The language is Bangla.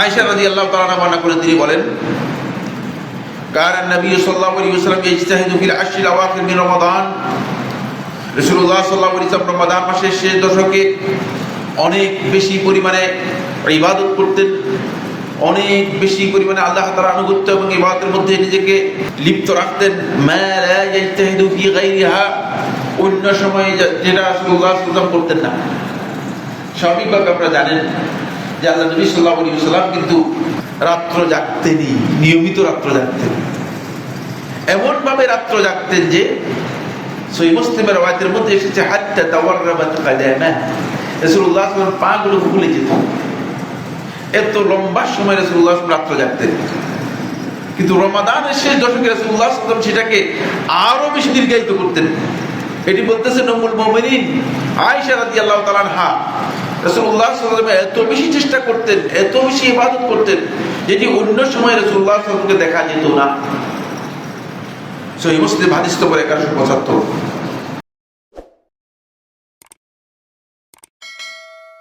আয়েশা রাদিয়াল্লাহু তাআলা বর্ণনা করে, তিনি বলেন কার নবী সাল্লাল্লাহু আলাইহি ওয়াসাল্লাম ইজতাহিদু ফিল আশরিল আওয়াখির মিন রমাদান। রাসূলুল্লাহ সাল্লাল্লাহু আলাইহি ওয়াসাল্লাম রমাদান মাসের শেষ দশকে অনেক বেশি পরিমাণে ইবাদত করতেন, অনেক বেশি পরিমাণে আল্লাহ তাআলার আনুগত্য এবং ইবাদতের মধ্যে নিজেকে লিপ্ত রাখতেন। অন্য সময়ে যেটা রাসূলুল্লাহ সাল্লাল্লাহু আলাইহি করতেন না। স্বাভাবিকভাবে আপনারা জানেন যে আল্লাহ নবী সাল্লাহ আলী সাল্লাম কিন্তু রাত্র জাগতেনই, নিয়মিত রাত্র জাগতেন। এমনভাবে রাত্র জাগতেন যে সই মুসলিমের রাতের মধ্যে এসেছে, হাত্তা তাওয়াররাবাত কাদামা রাসূলুল্লাহ সাল্লাল্লাহু পাগুলো ফুলে যেত। এত লম্বা সময় রাসূলুল্লাহ রাত্র জাগতেন। কিন্তু রমাদানের শেষ দশকে রাসূলুল্লাহ সাল্লাল্লাহু সেটাকে আরও বেশি দীর্ঘায়িত করতেন। এটি বলতেছে নমুল মুমিনিন আয়েশা রাদিয়াল্লাহু তাআলা আনহা রাসূলুল্লাহ সাল্লাল্লাহু এত বেশি চেষ্টা করতেন, এত বেশি ইবাদত করতেন, যেটি অন্য সময় রসুল্লাহ আলাইহি দেখা যেত না। সহি মুসলিম হাদিস নম্বর 1175